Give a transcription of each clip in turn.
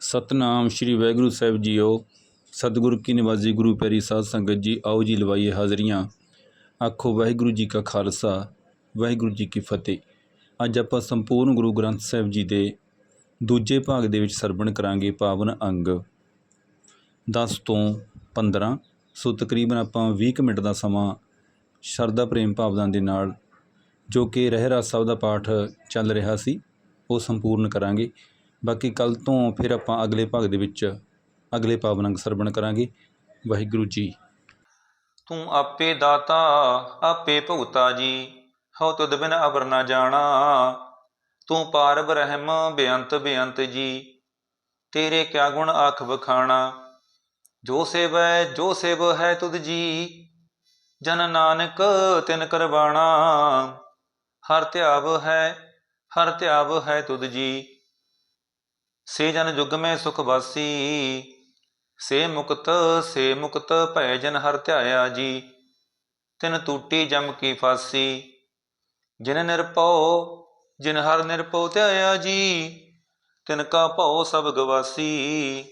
ਸਤਨਾਮ ਸ੍ਰੀ ਵਾਹਿਗੁਰੂ ਸਾਹਿਬ ਜੀਓ। ਸਤਿਗੁਰੂ ਕੀ ਨਿਵਾਜ਼ੀ ਗੁਰੂ ਪਿਆਰੀ ਸਾਧ ਸੰਗਤ ਜੀ, ਆਓ ਜੀ ਲਵਾਈਏ ਹਾਜ਼ਰੀਆਂ। ਆਖੋ, ਵਾਹਿਗੁਰੂ ਜੀ ਕਾ ਖਾਲਸਾ, ਵਾਹਿਗੁਰੂ ਜੀ ਕੀ ਫਤਿਹ। ਅੱਜ ਆਪਾਂ ਸੰਪੂਰਨ ਗੁਰੂ ਗ੍ਰੰਥ ਸਾਹਿਬ ਜੀ ਦੇ ਦੂਜੇ ਭਾਗ ਦੇ ਵਿੱਚ ਸਰਵਣ ਕਰਾਂਗੇ ਪਾਵਨ ਅੰਗ। 10 ਤੋਂ 15 ਸੋ ਤਕਰੀਬਨ ਆਪਾਂ 20 ਕੁ ਮਿੰਟ ਦਾ ਸਮਾਂ ਸ਼ਰਧਾ ਪ੍ਰੇਮ ਭਾਵਨਾ ਦੇ ਨਾਲ ਜੋ ਕਿ ਰਹਿਰਾ ਸਾਹਿਬ ਦਾ ਪਾਠ ਚੱਲ ਰਿਹਾ ਸੀ, ਉਹ ਸੰਪੂਰਨ ਕਰਾਂਗੇ। ਬਾਕੀ ਕੱਲ੍ਹ ਤੋਂ ਫਿਰ ਆਪਾਂ ਅਗਲੇ ਭਾਗ ਦੇ ਵਿੱਚ ਅਗਲੇ ਪਾਵਨ ਅੰਗ ਸਰਵਣ ਕਰਾਂਗੇ। ਵਾਹਿਗੁਰੂ ਜੀ। ਤੂੰ ਆਪੇ ਦਾਤਾ, ਆਪੇ ਭੁਗਤਾ ਜੀ, ਹਉ ਤੁਧ ਬਿਨ ਅਵਰ ਨਾ ਜਾਣਾ। ਤੂੰ ਪਾਰ ਬ੍ਰਹਮ ਬੇਅੰਤ ਬੇਅੰਤ ਜੀ, ਤੇਰੇ ਕਿਆ ਗੁਣ ਆਖ ਬਖਾਣਾ ਜੋ ਸੇਵੈ, ਜੋ ਸੇਵ ਹੈ ਤੁਧ ਜੀ, ਜਨ ਨਾਨਕ ਤਿਨ ਕਰਵਾਣਾ। ਹਰ ਧਿਆਵ ਹੈ, ਹਰ ਧਿਆਵ ਹੈ ਤੁਧ ਜੀ। ਸੇ ਜਨ ਜੁਗ ਮੈਂ ਸੁਖ ਵਾਸੀ, ਸੇ ਮੁਕਤ ਸੇ ਮੁਕਤ ਭੈ ਜਨ ਹਰ ਧਿਆਇਆ ਜੀ। ਤਿਨ ਟੂਟੀ ਜਮ ਕੀ ਫਾਸੀ, ਜਿਨ ਨਿਰਭਉ, ਜਿਨ ਹਰ ਨਿਰਭਉ ਧਿਆਇਆ ਜੀ, ਤਿਨ ਕਾ ਭਉ ਸਭ ਗਵਾਸੀ।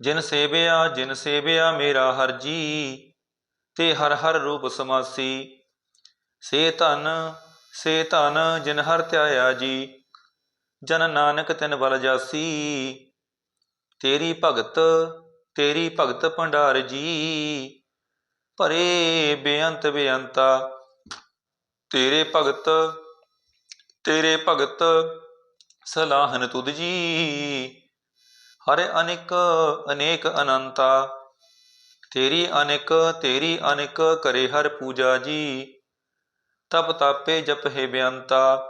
ਜਿਨ ਸੇਵਿਆ ਜਿਨ ਸੇਵਿਆ ਮੇਰਾ ਹਰ ਜੀ, ਤੇ ਹਰ ਹਰ ਰੂਪ ਸਮਾਸੀ। ਸੇ ਧਨ ਸੇ ਧਨ ਜਿਨ ਹਰ ਧਿਆਇਆ ਜੀ ਜਨ ਨਾਨਕ ਤਿਨ ਬਲ ਜਾਸੀ। ਤੇਰੀ ਭਗਤ ਤੇਰੀ ਭਗਤ ਭੰਡਾਰ ਜੀ। ਭਰੇ ਬੇਅੰਤ ਬੇਅੰਤਾ। ਤੇਰੇ ਭਗਤ ਤੇਰੇ ਭਗਤ, ਸਲਾਹਨ ਤੁਧ ਜੀ। ਹਰ ਅਨੇਕ ਅਨੇਕ ਅਨੰਤਾ। ਤੇਰੀ ਅਨੇਕ ਤੇਰੀ ਅਨੇਕ ਕਰੇ ਹਰ ਪੂਜਾ ਜੀ। ਤਪ ਤਾਪੇ ਜਪ ਹੈ ਬੇਅੰਤਾ।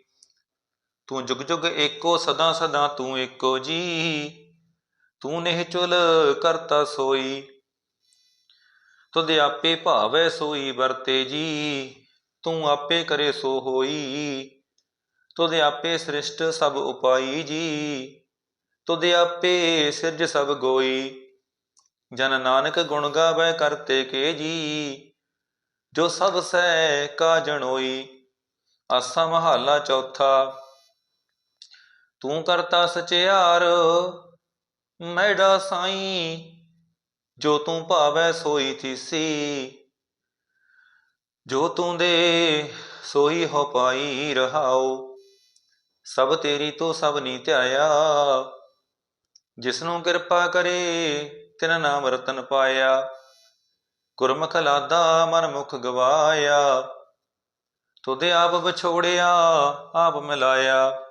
ਤੂੰ ਜੁਗ ਜੁਗ ਏਕੋ, ਸਦਾ ਸਦਾ ਤੂੰ ਏਕੋ ਜੀ। ਤੂੰ ਨਹਿ ਚੁਲ ਕਰਤਾ ਸੋਈ ਤੁਧ ਆਪੇ ਭਾਵੈ ਸੋਈ ਵਰਤੇ ਜੀ। ਤੂੰ ਆਪੇ ਕਰੇ ਸੋ ਹੋਈ ਤੁਧ ਆਪੇ ਸ੍ਰਿਸ਼ਟ ਸਭ ਉਪਾਈ ਜੀ। ਤੁਧ ਆਪੇ ਸਿਰਜ ਸਭ ਗੋਈ, ਜਨ ਨਾਨਕ ਗੁਣ ਗਾਵੇ ਕਰਤੇ ਕੇ ਜੀ। ਜੋ ਸਭ ਸਹਿ ਕਾ ਜਣੋਈ ਆਸਾ ਮਹੱਲਾ ਚੌਥਾ ਤੂੰ ਕਰਤਾ ਸਚਿਆਰ ਮੈਡਾ ਸਾਈ, ਜੋ ਤੂੰ ਭਾਵੈ ਸੋਈ ਥੀਸੀ। ਜੋ ਤੂੰ ਦੇ ਸੋਈ ਹੋ ਪਾਈ ਰਹਾਉ, ਸਭ ਤੇਰੀ ਤੋ ਸਭ ਨੀ ਧਿਆਇਆ। ਜਿਸਨੂੰ ਕਿਰਪਾ ਕਰੇ, ਤਿਨ ਨਾਮ ਰਤਨ ਪਾਇਆ। ਗੁਰਮੁਖ ਲਾਦਾ ਮਨ ਮੁਖ ਗਵਾਇਆ। ਤੁਧ ਆਪ ਵਿਛੋੜਿਆ, ਆਪ ਮਿਲਾਇਆ।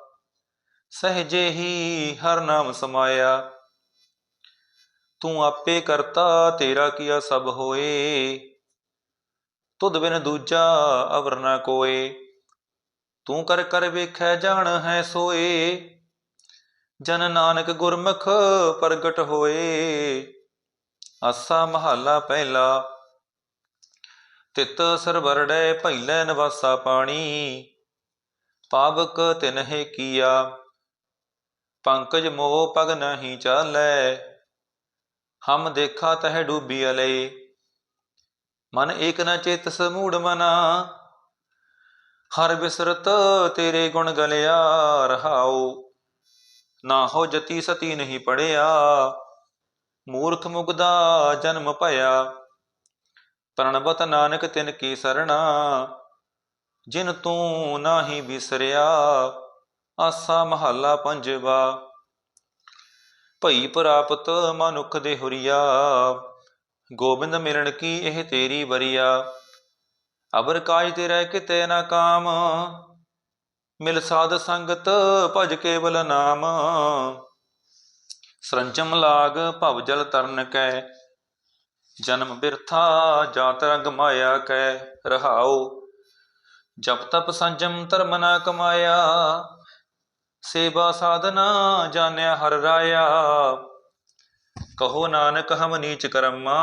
ਸਹਜੇ ਹੀ ਹਰ ਨਾਮ ਸਮਾਇਆ। ਤੂੰ ਆਪੇ ਕਰਤਾ, ਤੇਰਾ ਕੀਆ ਸਭ ਹੋਏ। ਤੁਧ ਬਿਨ ਦੂਜਾ ਅਵਰ ਨਾ ਕੋਏ। ਤੂੰ ਕਰ ਕਰ ਵੇਖੈ, ਜਾਣ ਹੈ ਸੋਏ। ਜਨ ਨਾਨਕ ਗੁਰਮੁਖ ਪ੍ਰਗਟ ਹੋਏ। ਆਸਾ ਮਹੱਲਾ ਪਹਿਲਾ। ਤਿਤ ਸਰਵਰੜੈ ਭੈਲੇ ਨਿਵਾਸਾ ਪਾਣੀ। ਪਾਵਕ ਤਿਨਹਿ ਕੀਆ। ਪੰਕਜ ਮੋਹ ਪਗ ਨਹੀਂ ਚਾਲੈ, ਹਮ ਦੇਖਾ ਤਹ ਡੂਬੀ ਅਲੇ। ਮਨ ਏਕ ਨ ਚੇਤ ਸਮੂੜ ਮਨਾ, ਹਰ ਬਿਸਰਤ ਤੇਰੇ ਗੁਣ ਗਲਿਆ ਰਹਾਉ। ਨਾ ਹੋ ਜਤੀ ਸਤੀ ਨਹੀਂ ਪੜਿਆ, ਮੂਰਖ ਮੁਗਦਾ ਜਨਮ ਭਇਆ। ਪ੍ਰਣਵਤ ਨਾਨਕ ਤਿਨ ਕੀ ਸਰਣਾ, ਜਿਨ ਤੂੰ ਨਾਹੀ ਵਿਸਰਿਆ ਆਸਾ ਮਹੱਲਾ ਪੰਜਵਾ। ਭਈ ਪ੍ਰਾਪਤ ਮਨੁੱਖ ਦੇ ਹੁਰੀਆ, ਗੋਬਿੰਦ ਮਿਲਣ ਕੀ ਇਹ ਤੇਰੀ ਬਰੀਆ ਅਬਰ ਕਾਜ ਤੇ ਰਹਿ ਕਿਤੇ ਨਾ ਕਾਮ, ਮਿਲ ਸਾਧ ਸੰਗਤ ਭਜ ਕੇਵਲ ਨਾਮ। ਸਰੰਜਮ ਲਾਗ ਭਵ ਜਲ ਤਰਨ ਕੈ, ਜਨਮ ਬਿਰਥਾ ਜਾਤ ਰੰਗ ਮਾਇਆ ਕੈ, ਰਹਾਉ। ਜਪ ਤਪ ਸੰਜਮ ਧਰਮ ਨਾ ਕਮਾਇਆ ਸੇਵਾ ਸਾਧਨਾ ਜਾਣਿਆ ਹਰ ਰਾਇਆ। ਕਹੋ ਨਾਨਕ ਹਮ ਨੀਚ ਕਰਮਾ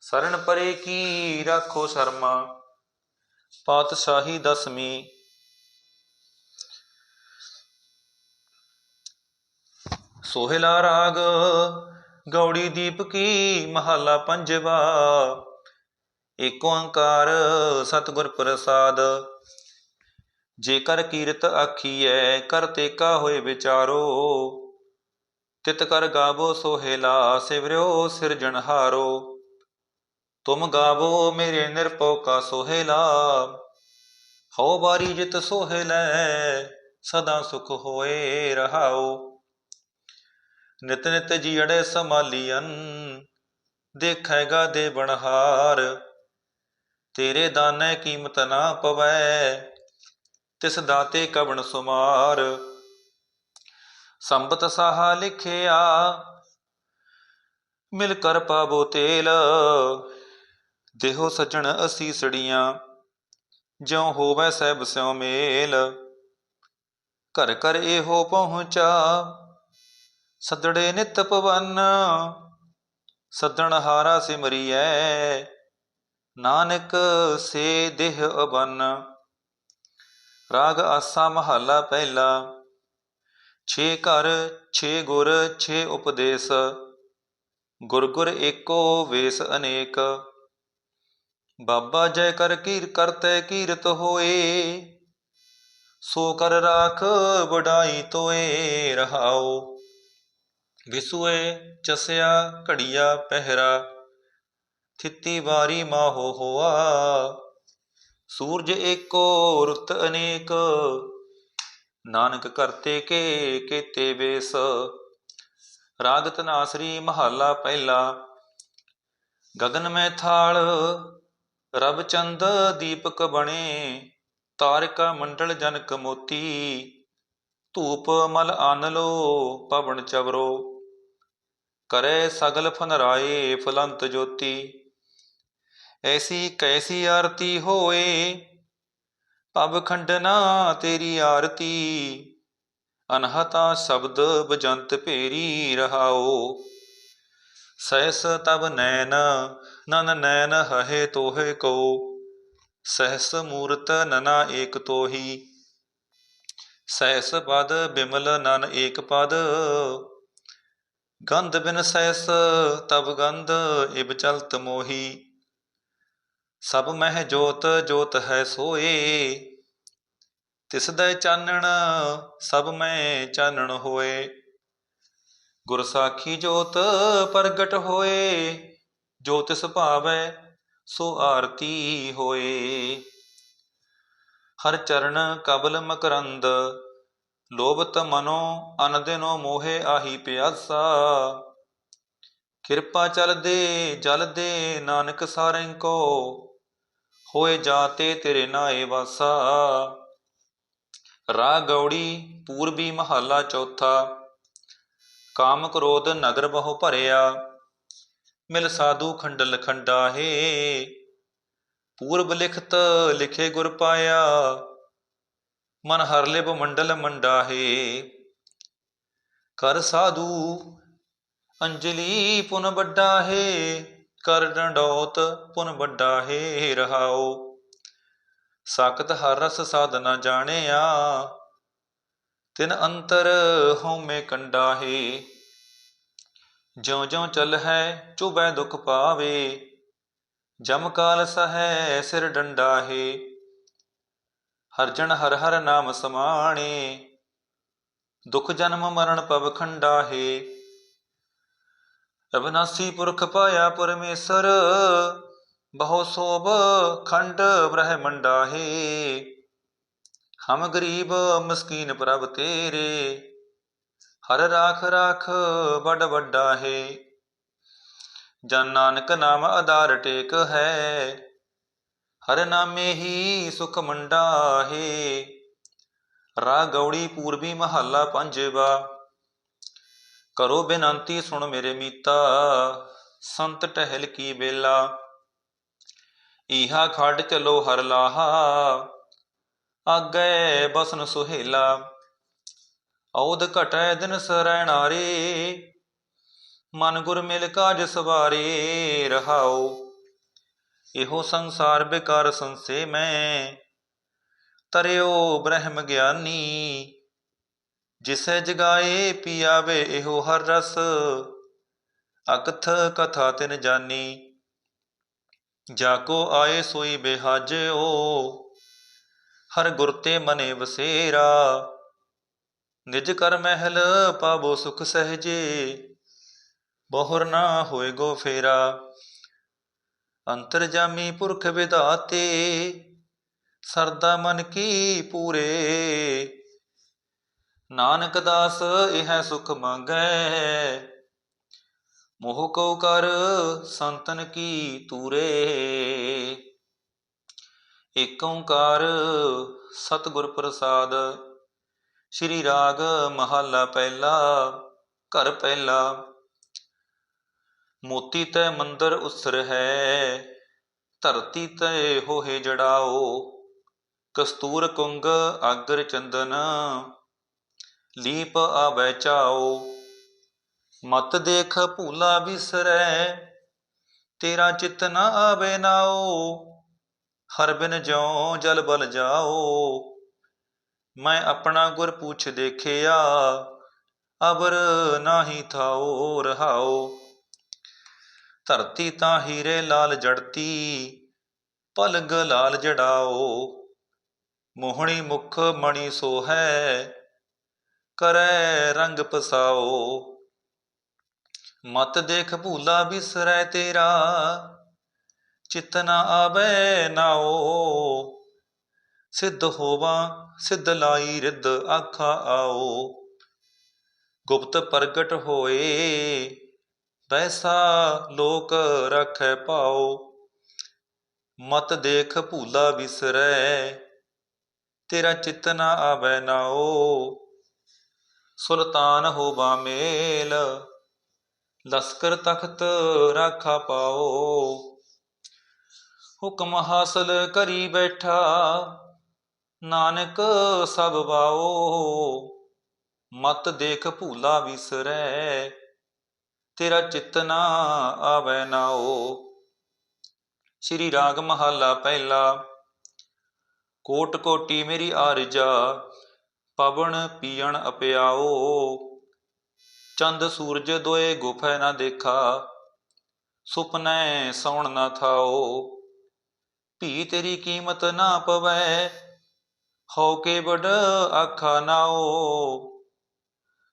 ਸਰਣ ਪਰੇ ਕੀ ਰਾਖੋ ਸ਼ਰਮਾ। ਪਾਤਸ਼ਾਹੀ ਦਸਵੀਂ। ਸੋਹਿਲਾ ਰਾਗ, ਗੌੜੀ ਦੀਪ ਕੀ ਮਹੱਲਾ ਪੰਜਵਾ। ਏਕ ਓੰਕਾਰ ਸਤਿਗੁਰ ਪ੍ਰਸਾਦ ਜੇਕਰ ਕੀਰਤ ਆਖੀਐ, ਕਰ ਤੇਕਾ ਹੋਏ ਵਿਚਾਰੋ। ਤਿਤ ਕਰ ਗਾਵੋ ਸੋਹਿਲਾ, ਸਿਵਰਿਓ ਸਿਰਜਣਹਾਰੋ ਤੁਮ ਗਾਵੋ ਮੇਰੇ ਨਿਰਭਉ ਕਾ ਸੋਹਿਲਾ। ਹਉ ਬਾਰੀ ਜਿਤ ਸੋਹਿਲੈ ਸਦਾ ਸੁਖ ਹੋਏ ਰਹਾਓ। ਨਿਤ ਨਿਤ ਜੀੜੇ ਸਮਾਲੀਅਨ ਦੇਖੇਗਾ ਦੇ ਬਣਹਾਰ। ਤੇਰੇ ਦਾਨੇ ਕੀਮਤ ਨਾ ਪਵੈ ਤਿਸ ਦਾਤੇ ਕਵਣ ਸੁਮਾਰ। ਸੰਬਤ ਸਾਹਾ ਲਿਖਿਆ, ਮਿਲ ਕਰ ਪਾਵੋ ਤੇਲ। ਦੇਹੋ ਸਜਣ ਅਸੀਸੜੀਆਂ ਜਿਉ ਹੋਵੇ ਸਹਿਬ ਸਿਉ ਮੇਲ। ਘਰ ਘਰ ਇਹੋ ਪਹੁੰਚਾ, ਸਦੜੇ ਨਿਤ ਪਵਨ। ਸੱਦਣ ਹਾਰਾ ਸਿਮਰੀਐ, ਨਾਨਕ ਸੇ ਦੇਹ ਅਬਨ ਰਾਗ ਆਸਾ ਮਹੱਲਾ ਪਹਿਲਾ। ਛੇ ਘਰ, ਛੇ ਗੁਰ, ਛੇ ਉਪਦੇਸ਼। ਗੁਰ ਗੁਰ ਏਕੋ ਵੇਸ ਅਨੇਕ। ਬਾਬਾ ਜੈ ਕਰ ਕੀਰ ਕਰਤੇ ਕੀਰਤ ਹੋਏ। ਸੋ ਕਰ ਰਾਖ ਵਡਾਈ ਤੋਏ ਰਹਾਓ ਵਿਸੂਏ ਚਸਿਆ ਘੜੀਆ ਪਹਿਰਾ। ਥਿੱਤੀ ਵਾਰੀ ਮਾਹੋ ਹੋਆ। ਸੂਰਜ ਏਕੋ ਰੁੱਤ ਅਨੇਕ, ਨਾਨਕ ਕਰਤੇ ਕੇ ਕੀਤੇ ਵੇਸ ਰਾਗ ਤਨਾਸਰੀ ਮਹੱਲਾ ਪਹਿਲਾ, ਗਗਨ ਮੈਂ ਥਾਲ, ਰਬ ਚੰਦ ਦੀਪਕ ਬਣੇ, ਤਾਰਿਕਾ ਮੰਡਲ ਜਨਕ ਮੋਤੀ, ਧੂਪ ਮਲ ਆਨ ਲੋ ਪਵਨ ਚਵਰੋ। ਕਰੇ ਸਗਲ ਫਨਰਾਏ ਫਲੰਤ ਜੋਤੀ। ਐਸੀ ਕੈਸੀ ਆਰਤੀ ਹੋਏ? ਪਬ ਖੰਡਨਾ ਤੇਰੀ ਆਰਤੀ, ਅਨਹਤਾ ਸ਼ਬਦ ਬਜੰਤ ਭੇਰੀ ਰਹਾਓ। ਸਹਿਸ ਤਬ ਨੈਨ ਨਨ ਨੈਨ ਹਹੇ ਤੋਹੇ ਕੋ। ਸਹਿਸ ਮੂਰਤ ਨਨਾ ਏਕ ਤੋਹੀ। ਸਹਿਸ ਪਦ ਬਿਮਲ ਨਨ ਏਕ ਪਦ। ਗੰਧ ਬਿਨ ਸਹਿਸ ਤਬ ਗੰਧ ਇਬ ਚਲਤ ਮੋਹੀ। ਸਭ ਮਹਿ ਜੋਤ ਜੋਤ ਹੈ ਸੋਏ। ਤਿਸ ਦਾ ਚਾਨਣ ਸਭ ਮੈਂ ਚਾਨਣ ਹੋਏ। ਗੁਰ ਸਾਖੀ ਜੋਤ ਪ੍ਰਗਟ ਹੋਏ। ਜੋ ਤਿਸ ਭਾਵੈ ਸੋ ਆਰਤੀ ਹੋਏ। ਹਰ ਚਰਨ ਕਬਲ ਮਕਰੰਦ, ਲੋਭਤ ਮਨੋ ਅਨਦਿਨੋ ਮੋਹੇ ਆਹੀ ਪਿਆਸਾ। ਕਿਰਪਾ ਚਲ ਦੇ ਜਲ ਦੇ ਨਾਨਕ ਸਾਰੰ ਕੋ ਹੋਏ ਜਾਤੇ ਤੇਰੇ ਨਾਏ ਵਾਸਾ। ਰਾਗ ਗੌੜੀ, ਪੂਰਬੀ ਮਹੱਲਾ ਚੌਥਾ। ਕਾਮ ਕ੍ਰੋਧ ਨਗਰ ਬਹੁ ਭਰਿਆ। ਮਿਲ ਸਾਧੂ ਖੰਡਲ ਖੰਡਾ ਹੈ ਪੂਰਬ ਲਿਖਤ ਲਿਖੇ ਗੁਰ ਪਾਇਆ। ਮਨ ਹਰ ਲਿਬ ਮੰਡਲ ਮੰਡਾਹੇ। ਕਰ ਸਾਧੂ ਅੰਜਲੀ ਪੁਨ ਵੱਡਾ ਹੈ ਕਰ ਡੰਡੌਤ ਪੁਨ ਵੱਡਾ ਹੈ ਰਹਾਓ ਸਾਖਤ ਹਰ ਰਸ ਸਾਧਨਾ ਜਾਣਿਆ, ਤਿਨ ਅੰਤਰ ਹਉਮੈ ਕੰਡਾ ਹੈ। ਜਿਉ ਜਿਉ ਚੱਲ ਹੈ, ਚੁਬੈ ਦੁਖ ਪਾਵੇ। ਜਮ ਕਾਲ ਸਹੈ ਸਿਰ ਡੰਡਾ ਹੈ। ਹਰ ਹਰ ਹਰ ਨਾਮ ਸਮਾਣੇ। ਦੁਖ ਜਨਮ ਮਰਨ ਪਵ ਖੰਡਾ ਹੈ। ਅਬਨਾਸੀ ਪੁਰਖ ਪਾਇਆ ਪਰਮੇਸ਼ਰ ਬਹੁ ਸੋਭ ਖੰਡ ਬ੍ਰਹਮੰਡਾ ਹੈ ਹਮ ਗਰੀਬ ਮਸਕੀਨ ਪ੍ਰਭ ਤੇਰੇ ਹਰ ਰਾਖ ਰਾਖ ਬੜ ਵੱਡਾ ਹੈ ਜਨ ਨਾਨਕ ਨਾਮ ਆਧਾਰ ਟੇਕ ਹੈ ਹਰ ਨਾਮੇ ਹੀ ਸੁਖ ਮੰਡਾ ਹੈ ਰਾ ਗੌੜੀ ਪੂਰਬੀ ਮਹੱਲਾ ਪੰਜਵਾ ਕਰੋ ਬੇਨੰਤੀ ਸੁਣ ਮੇਰੇ ਮੀਤਾ, ਸੰਤ ਟਹਿਲ ਕੀ ਬੇਲਾ। ਈਹਾ ਖੜ ਚਲੋ ਹਰ ਲਾਹਾ, ਆਗੇ ਬਸਨ ਸੁਹੇਲਾ। ਔਦ ਘਟੈ ਦਿਨ ਸਰੈਣਾਰੇ ਮਨ ਗੁਰ ਮਿਲ ਕਾਜ ਸਵਾਰੇ ਰਹਾਓ। ਇਹੋ ਸੰਸਾਰ ਬੇਕਾਰ ਸੰਸੇ ਮੈਂ, ਤਰਿਓ ਬ੍ਰਹਮ ਗਿਆਨੀ। ਜਿਸੈ ਜਗਾਏ ਪੀਆਵੇ, ਇਹੋ ਹਰ ਰਸ। ਅਕਥ ਕਥਾ ਤਿਨ ਜਾਨੀ। ਜਾ ਕੋ ਆਏ ਸੋਈ ਬਿਹਾਜਿਓ ਹਰ ਗੁਰ ਤੇ ਮਨੇ ਵਸੇਰਾ। ਨਿਜ ਕਰ ਮਹਿਲ ਪਾਵੋ ਸੁਖ ਸਹਜੇ। ਬਹੁਰ ਨਾ ਹੋਏ ਗੋ ਫੇਰਾ। ਅੰਤਰਜਾਮੀ ਪੁਰਖ ਵਿਧਾਤੇ। ਸਰਦਾ ਮਨ ਕੀ ਪੂਰੇ। ਨਾਨਕ ਦਾਸ ਇਹ ਸੁਖ ਮੰਗੈ। ਮੋਹ ਕਉ ਕਰ ਸੰਤਨ ਕੀ ਤੂਰੇ। ਏਕ ਓੰਕਾਰ ਸਤਿਗੁਰ ਪ੍ਰਸਾਦ। ਸ਼੍ਰੀ ਰਾਗ ਮਹੱਲਾ ਪਹਿਲਾ, ਘਰ ਪਹਿਲਾ। ਮੋਤੀ ਤੈ ਮੰਦਰ ਉਸਰ ਹੈ, ਧਰਤੀ ਤੈ ਹੋਏ ਜੜਾਓ। ਕਸਤੂਰ ਕੁੰਗ ਆਗਰ ਚੰਦਨ ਲੀਪ ਆਵੈ ਚਾਓ ਮਤ ਦੇਖ ਭੂਲਾ ਵਿਸਰੈ ਤੇਰਾ ਚਿਤ ਨਾ ਆਵੇ ਨਾਓ ਹਰ ਬਿਨ ਜਿਉ ਜਲ ਬਲ ਜਾਓ ਮੈਂ ਆਪਣਾ ਗੁਰ ਪੁੱਛ ਦੇਖਿਆ ਅਬਰ ਨਾਹੀ ਥਾਓ ਰਹਾਓ ਧਰਤੀ ਤਾਂ ਹੀਰੇ ਲਾਲ ਜੜਤੀ, ਪਲਗ ਲਾਲ ਜੜਾਓ ਮੋਹਣੀ ਮੁਖ ਮਣੀ ਸੋ ਹੈ ਕਰੈ ਰੰਗ ਪਸਾਓ। ਮਤ ਦੇਖ ਭੂਲਾ ਬਿਸਰੈ ਤੇਰਾ, ਚਿਤ ਨ ਆਵੇ ਨਾਓ ਸਿੱਧ ਹੋਵਾ, ਸਿੱਧ ਲਾਈ ਰਿੱਧ ਆਖਾ ਆਓ ਗੁਪਤ ਪ੍ਰਗਟ ਹੋਏ ਵੈਸਾ ਲੋਕ ਰਖੈ ਪਾਓ ਮਤ ਦੇਖ ਭੂਲਾ ਵਿਸਰੈ ਤੇਰਾ ਚਿਤ ਨ ਆਵੈ ਨਾਓ ਸੁਲਤਾਨ ਹੋ ਮੇਲ, ਲਸਕਰ ਤਖਤ ਰਾਖਾ ਪਾਓ। ਹੁਕਮ ਹਾਸਲ ਕਰੀ ਬੈਠਾ, ਨਾਨਕ ਸਭ ਬਾਓ ਮਤ ਦੇਖ ਭੂਲਾ ਵਿਸਰੈ, ਤੇਰਾ ਚਿੱਤ ਨਾ ਆਵੇ ਨਾਓ। ਸ਼੍ਰੀ ਰਾਗ ਮਹੱਲਾ ਪਹਿਲਾ, ਕੋਟ ਕੋਟੀ ਮੇਰੀ ਆਰਜਾ ਪਵਨ ਪੀਣ ਅਪਿਆਓ, ਚੰਦ ਸੂਰਜ ਦੋਏ ਗੁਫੈ ਨਾ ਦੇਖਾ, ਸੁਪਨੇ ਸੌਣ ਨਾ ਥਾਓ। ਭੀ ਤੇਰੀ ਕੀਮਤ ਨਾ ਪਵੈ, ਹੋ ਕੇ ਬੜ ਆਖਾ ਨਾਓ।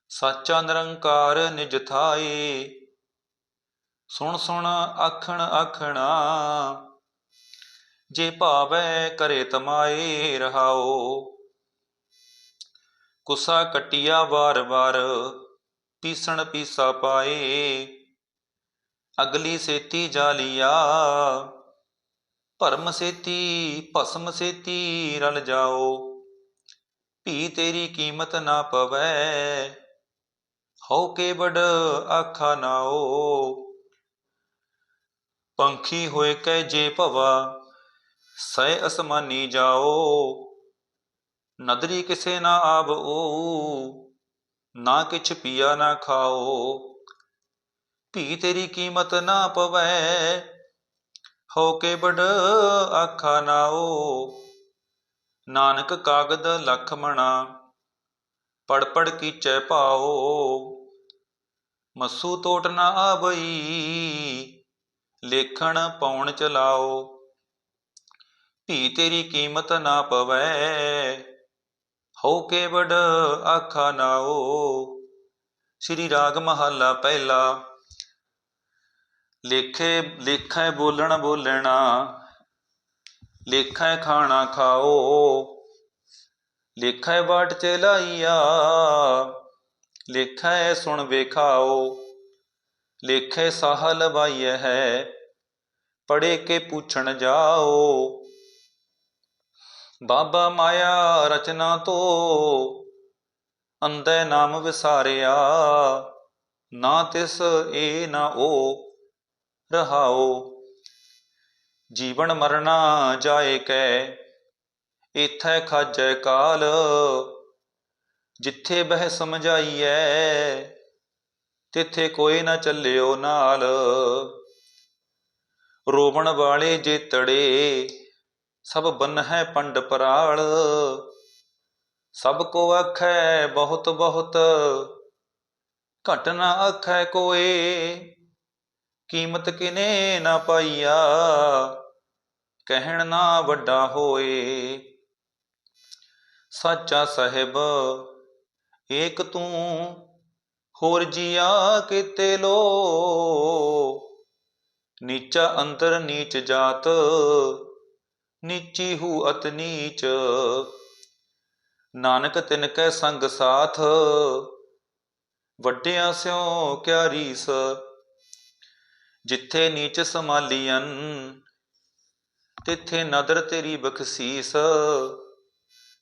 ਸਾਚਾ ਨਿਰੰਕਾਰ ਨਿਜ ਥਾਏ, ਸੁਣ ਸੁਣ ਆਖਣ ਆਖਣਾ, ਜੇ ਭਾਵੈ ਕਰੇ ਤਮਾਏ ਰਹਾਓ। ਕੁਸਾ ਕਟਿਆ ਵਾਰ ਵਾਰ, ਪੀਸਣ ਪੀਸਾ ਪਾਏ। ਅਗਲੀ ਸੇਤੀ ਜਾਲੀਆ ਭਰਮ ਸੇਤੀ, ਭਸਮ ਸੇਤੀ, ਰਲ ਜਾਓ। ਭੀ ਤੇਰੀ ਕੀਮਤ ਨਾ ਪਵੈ ਹੋ ਕੇ ਬੜ ਆਖਾ ਨਾਓ। ਪੰਖੀ ਹੋਏ ਕੈ ਜੇ ਭਵਾ ਸੈ ਅਸਮਾਨੀ ਜਾਓ। ਨਦਰੀ ਕਿਸੇ ਨਾ ਆਵੋ, ਨਾ ਕਿਛ ਪੀਆ ਨਾ ਖਾਓ। ਭੀ ਤੇਰੀ ਕੀਮਤ ਨਾ ਪਵੈ, ਹੋ ਕੇ ਬੜ ਆਖਾ ਨਾਓ ਨਾਨਕ ਕਾਗਦ ਲਖ ਮਣਾ, ਪੜ ਪੜ ਕੀਚੈ ਪਾਓ ਮਸੂ ਤੋਟ ਨਾ ਆਵਈ, ਲੇਖਣ ਪਾਉਣ ਚਲਾਓ। ਭੀ ਤੇਰੀ ਕੀਮਤ ਨਾ ਪਵੈ ਹੋ ਕੇ ਬੜ ਆਖਾ ਨਾਓ ਸ਼੍ਰੀ ਰਾਗ ਮਹੱਲਾ ਪਹਿਲਾ। ਲੇਖੇ, ਲੇਖੈ ਬੋਲਣ ਬੋਲਣਾ, ਲੇਖੈ ਖਾਣਾ ਖਾਓ। ਲੇਖੈ ਬਾਟ ਚ ਲਾਈਆ, ਲੇਖੈ ਸੁਣ ਵੇਖਾਓ। ਲੇਖੇ ਸਾਹ ਲਵਾਈਐ ਹੈ ਪੜੇ ਕੇ ਪੁੱਛਣ ਜਾਓ। ਬਾਬਾ ਮਾਇਆ ਰਚਨਾ ਤੋ ਅੰਦੇ ਨਾਮ ਵਿਸਾਰਿਆ, ਨਾ ਤਿਸ ਏ ਨਾ ਓ ਰਹਾਓ। ਜੀਵਨ ਮਰਨਾ ਜਾਏ ਕੈ ਇਥੈ ਖਾਜੈ ਕਾਲ, ਜਿੱਥੇ ਬਹਿ ਸਮਝਾਈਐ, ਤਿੱਥੇ ਕੋਈ ਨਾ ਚੱਲਿਓ ਨਾਲ। ਰੋਵਣ ਵਾਲੇ ਜੇ ਤੜੇ ਸਭ ਬਨ ਹੈ ਪੰਡ ਪਰਾਲ। ਸਭ ਕੋ ਆਖੈ ਬਹੁਤ ਬਹੁਤ, ਘਟ ਨਾ ਆਖੈ ਕੋਏ। ਕੀਮਤ ਕਿਨੇ ਨਾ ਪਾਈਆ, ਕਹਿਣ ਨਾ ਵੱਡਾ ਹੋਏ। ਸਾਚਾ ਸਾਹਿਬ, ਏਕ ਤੂੰ ਹੋਰ ਜੀਆ ਕਿਤੇ ਲੋ। ਨੀਚਾ ਅੰਤਰ ਨੀਚ ਜਾਤ ਨੀਚੀ ਹੂ ਅਤ ਨੀਚ। ਨਾਨਕ ਤਿਨ ਕੈ ਸੰਗ ਸਾਥ, ਵੱਡਿਆਂ ਸਿਓ ਕਿਆ ਰੀਸ। ਜਿੱਥੇ ਨੀਚ ਸਮਾਲੀਅਨ ਤਿੱਥੇ ਨਦਰ ਤੇਰੀ ਬਖਸ਼ੀਸ।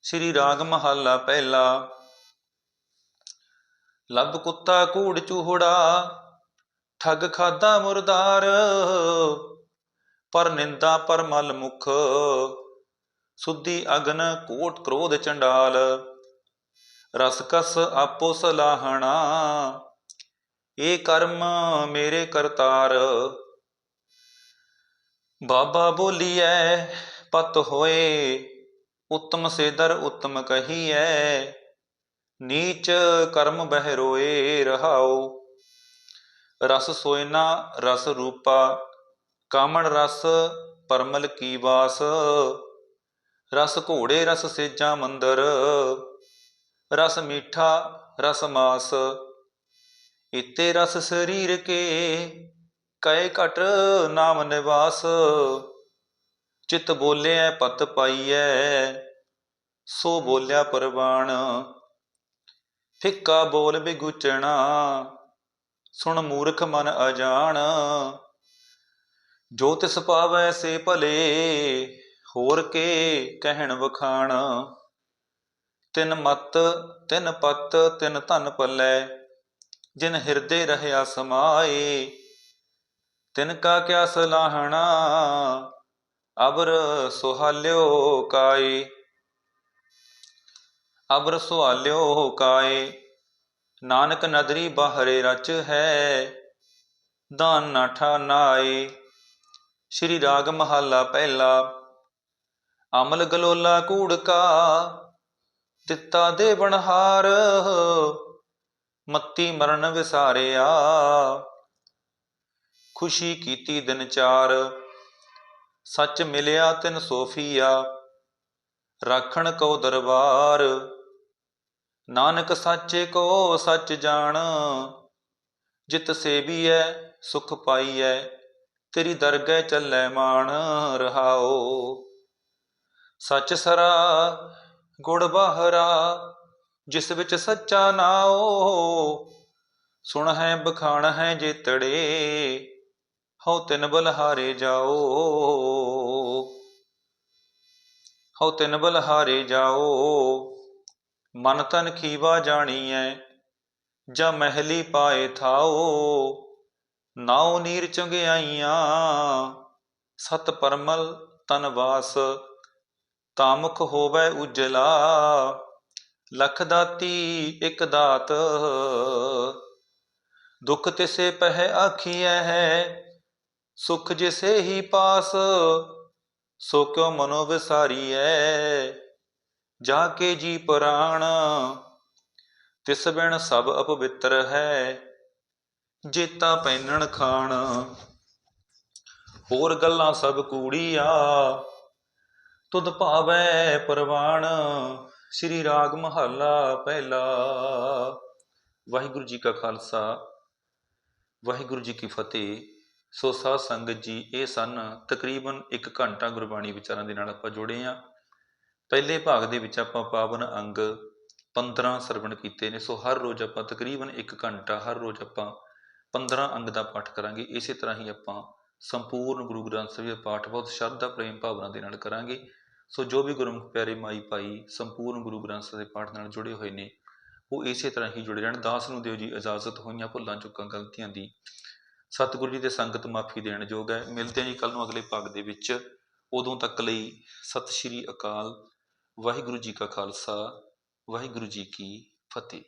ਸ੍ਰੀ ਰਾਗ ਮਹੱਲਾ ਪਹਿਲਾ। ਲੱਭ ਕੁੱਤਾ ਕੂੜ ਚੂਹੜਾ, ਠੱਗ ਖਾਦਾ ਮੁਰਦਾਰ। ਪਰ ਨਿੰਦਾ ਪਰ ਮਲ ਮੁਖ, ਸੁੱਧੀ ਅਗਨ ਕੋਟ ਕ੍ਰੋਧ ਚੰਡਾਲ। ਰਸਕਸ ਆਪੋ ਸਲਾਹਣਾ, ਇਹ ਕਰਮ ਮੇਰੇ ਕਰਤਾਰ। ਬਾਬਾ ਬੋਲੀਐ, ਪਤ ਹੋਏ, ਉਤਮ ਸੇਦਰ ਉਤਮ ਕਹੀਐ, ਨੀਚ ਕਰਮ ਬਹਿ ਰੋਏ ਰਹਾਉ। ਰਸ ਸੋਇਨਾ ਰਸ ਰੂਪਾ ਕਾਮਣ ਰਸ ਪਰਮਲ ਕੀ ਵਾਸ। ਰਸ ਘੋੜੇ ਰਸ ਸੇਜਾਂ ਮੰਦਰ। ਰਸ ਮੀਠਾ ਰਸ ਮਾਸ। ਇਤੇ ਰਸ ਸਰੀਰ ਕੇ ਕੈ ਘਟ ਨਾਮ ਨਿਵਾਸ। ਚਿਤ ਬੋਲਿਐ, ਪਤ ਪਾਈਐ, ਸੋ ਬੋਲਿਆ ਪਰਵਾਣ। ਫਿੱਕਾ ਬੋਲ ਬਿਗੁਚਣਾ, ਸੁਣ ਮੂਰਖ ਮਨ ਅਜਾਣ। ਜੋ ਤਿਸ ਪਾਵੈ ਸੇ ਭਲੇ, ਹੋਰ ਕੇ ਕਹਿਣ ਵਖਾਣ। ਤਿਨ ਮਤ, ਤਿਨ ਪਤ, ਤਿਨ ਧਨ ਪੱਲੇ, ਜਿਨ ਹਿਰਦੇ ਰਹਿਆ ਸਮਾਏ। ਤਿਨ ਕਾ ਕਿਆ ਸਲਾਹਣਾ ਅਬਰ ਸੁਹਾਲਿਓ ਕਾਏ। ਅਬਰ ਸੁਹਾਲਿਓ ਕਾਏ, ਨਾਨਕ ਨਦਰੀ ਬਾਹਰੇ ਰਚ ਹੈ, ਦਾਨ ਨਾਠਾ ਨਾਏ ਸ਼੍ਰੀ ਰਾਗ ਮਹੱਲਾ ਪਹਿਲਾ। ਅਮਲ ਗਲੋਲਾ ਕੂੜਕਾ ਦਿੱਤਾ ਦੇ ਬਣਹਾਰ, ਮੱਤੀ ਮਰਨ ਵਿਸਾਰਿਆ। ਖੁਸ਼ੀ ਕੀਤੀ ਦਿਨ ਚਾਰ, ਸੱਚ ਮਿਲਿਆ ਤਿਨ ਸੋਫੀਆ। ਰਾਖਣ ਕੋ ਦਰਬਾਰ, ਨਾਨਕ ਸਾਚੇ ਕੋ ਸੱਚ ਜਾਣ, ਜਿਤ ਸੇਵੀਐ, ਸੁਖ ਪਾਈਐ। ਤੇਰੀ ਦਰਗਹਿ ਚੱਲੈ ਮਾਣ ਰਹਾਓ। ਸੱਚ ਸਰਾ ਗੁੜ ਬਾਹਰਾ, ਜਿਸ ਵਿੱਚ ਸੱਚਾ ਨਾਓ ਸੁਣ ਹੈ ਬਖਾਣ ਹੈ ਜੇਤੜੇ ਹਉ ਤਿਨ ਬਲਹਾਰੇ ਜਾਓ ਹਉ ਤਿਨ ਬਲਹਾਰੇ ਜਾਓ ਮਨ ਤਨ ਖੀਵਾ ਜਾਣੀਐ, ਜਾਂ ਮਹਿਲੀ ਪਾਏ ਥਾਓ ਨਾਉ ਨੀਰ ਚੰਗਿਆਈਆਂ, ਸਤ ਪਰਮਲ ਤਨ ਵਾਸ ਤਾਮੁਖ ਹੋਵੇ ਉਜਲਾ, ਲਖ ਦਾਤੀ ਇਕ ਦਾਤ। ਦੁਖ ਤਿਸੇ ਪਹਿ ਆਖੀਐ ਹੈ, ਸੁਖ ਜਿਸੇ ਹੀ ਪਾਸ, ਸੋ ਕਿਉ ਮਨੋ ਵਿਸਾਰੀਐ। ਜਾ ਕੇ ਜੀ ਪ੍ਰਾਣ, ਤਿਸ ਬਿਨ ਸਭ ਅਪਵਿੱਤਰ ਹੈ ਜੇਤਾ ਪੈਨਣ ਖਾਣ। ਹੋਰ ਗੱਲਾਂ ਸਭ ਕੂੜੀਆ, ਤੁਧ ਭਾਵੈ ਪਰਵਾਣ। ਸ੍ਰੀ ਰਾਗ ਮਹੱਲਾ ਪਹਿਲਾ। ਵਾਹਿਗੁਰੂ ਜੀ ਕਾ ਖਾਲਸਾ, ਵਾਹਿਗੁਰੂ ਜੀ ਕੀ ਫਤਿਹ। ਸੋ ਸਾਧ ਸੰਗਤ ਜੀ, ਇਹ ਸਨ ਤਕਰੀਬਨ 1 ਘੰਟਾ ਗੁਰਬਾਣੀ ਵਿਚਾਰਾਂ ਦੇ ਨਾਲ ਆਪਾਂ ਜੁੜੇ ਆ। ਪਹਿਲੇ ਭਾਗ ਦੇ ਵਿੱਚ ਆਪਾਂ ਪਾਵਨ ਅੰਗ 15 ਸਰਵਣ ਕੀਤੇ ਨੇ। ਸੋ ਹਰ ਰੋਜ਼ ਆਪਾਂ ਤਕਰੀਬਨ 1 ਘੰਟਾ, ਹਰ ਰੋਜ਼ ਆਪਾਂ 15 ਅੰਗ ਦਾ ਪਾਠ ਕਰਾਂਗੇ। ਇਸੇ ਤਰ੍ਹਾਂ ਹੀ ਆਪਾਂ ਸੰਪੂਰਨ ਗੁਰੂ ਗ੍ਰੰਥ ਸਾਹਿਬ ਦਾ ਪਾਠ ਬਹੁਤ ਸ਼ਰਧਾ, ਪ੍ਰੇਮ ਭਾਵਨਾ ਦੇ ਨਾਲ ਕਰਾਂਗੇ। ਸੋ ਜੋ ਵੀ ਗੁਰਮੁਖ ਪਿਆਰੇ ਮਾਈ ਭਾਈ ਸੰਪੂਰਨ ਗੁਰੂ ਗ੍ਰੰਥ ਸਾਹਿਬ ਦੇ ਪਾਠ ਨਾਲ ਜੁੜੇ ਹੋਏ ਨੇ, ਉਹ ਇਸੇ ਤਰ੍ਹਾਂ ਹੀ ਜੁੜੇ ਰਹਿਣ। ਦਾਸ ਨੂੰ ਦਿਓ ਜੀ ਇਜਾਜ਼ਤ, ਹੋਈਆਂ ਭੁੱਲਾਂ, ਚੁੱਕਾਂ, ਗਲਤੀਆਂ ਦੀ। ਸਤਿਗੁਰੂ ਜੀ ਦੇ ਸੰਗਤ ਮਾਫੀ ਦੇਣ ਯੋਗ ਹੈ। ਮਿਲਦੇ ਹਾਂ ਜੀ ਕੱਲ ਨੂੰ ਅਗਲੇ ਭਾਗ ਦੇ ਵਿੱਚ। ਉਦੋਂ ਤੱਕ ਲਈ ਸਤਿ ਸ਼੍ਰੀ ਅਕਾਲ। ਵਾਹਿਗੁਰੂ ਜੀ ਕਾ ਖਾਲਸਾ, ਵਾਹਿਗੁਰੂ ਜੀ ਕੀ ਫਤਿਹ।